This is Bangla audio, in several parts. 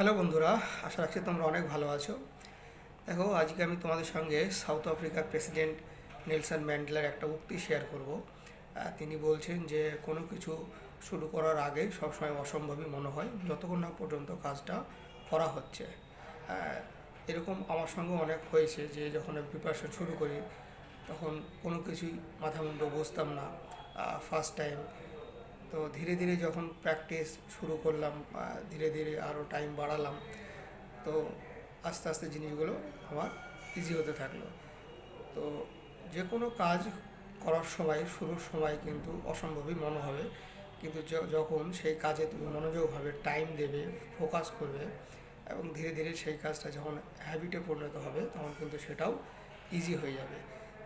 হ্যালো বন্ধুরা, আশা রাখছি তোমরা অনেক ভালো আছো। দেখো, আজকে আমি তোমাদের সঙ্গে সাউথ আফ্রিকার প্রেসিডেন্ট নেলসন ম্যান্ডেলার একটা উক্তি শেয়ার করব। তিনি বলছেন যে, কোনো কিছু শুরু করার আগে সবসময় অসম্ভবই মনে হয়, যতক্ষণ না পর্যন্ত কাজটা করা হচ্ছে। এরকম আমার সঙ্গে অনেক হয়েছে যে, যখন আমি প্রিপারেশন শুরু করি, তখন কোনো কিছুই মাথা মুন্ড বুঝতাম না। ফার্স্ট টাইম তো ধীরে ধীরে যখন প্র্যাকটিস শুরু করলাম ধীরে ধীরে আরও টাইম বাড়ালাম, তো আস্তে আস্তে জিনিসগুলো আমার ইজি হতে থাকল। তো যে কোনো কাজ করার সময়, শুরুর সময় কিন্তু অসম্ভবই মনে হবে। কিন্তু যখন সেই কাজে তুমি মনোযোগভাবে টাইম দেবে ফোকাস করবে এবং ধীরে ধীরে সেই কাজটা যখন হ্যাবিটে পরিণত হবে, তখন কিন্তু সেটাও ইজি হয়ে যাবে।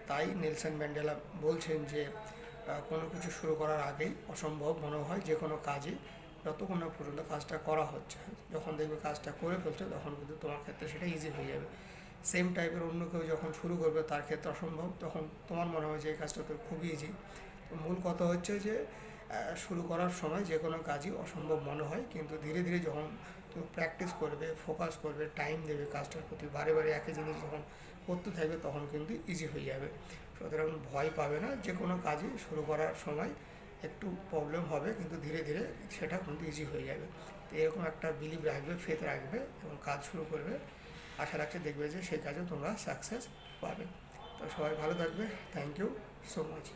তাই নেলসন ম্যান্ডেলা বলছেন যে কোনো কিছু শুরু করার আগেই অসম্ভব মনে হয় যে কোনো কাজে যতক্ষণ না পর্যন্ত কাজটা করা হচ্ছে। যখন দেখবে কাজটা করে ফেলছে, তখন কিন্তু তোমার ক্ষেত্রে সেটা ইজি হয়ে যাবে। সেম টাইপের অন্য কেউ যখন শুরু করবে, তার ক্ষেত্রে অসম্ভব, তখন তোমার মনে হয় যে এই কাজটা তো খুবই ইজি তো মূল কথা হচ্ছে যে শুরু করার সময় যে কোনো কাজই অসম্ভব মনে হয়, কিন্তু ধীরে ধীরে যখন তুমি প্র্যাকটিস করবে ফোকাস করবে টাইম দেবে কাজটার প্রতি, বারে বারে একই জিনিস যখন করতে থাকবে তখন কিন্তু ইজি হয়ে যাবে। সুতরাং ভয় পাবে না, যে কোনো কাজই শুরু করার সময় একটু প্রবলেম হবে, কিন্তু ধীরে ধীরে সেটা কিন্তু ইজি হয়ে যাবে। তো এরকম একটা বিলিভ রাখবে ফেথ রাখবে এবং কাজ শুরু করবে। আশা রাখছি দেখবে যে সেই কাজেও তোমরা সাকসেস পাবে। তো সবাই ভালো থাকবে। Thank you so much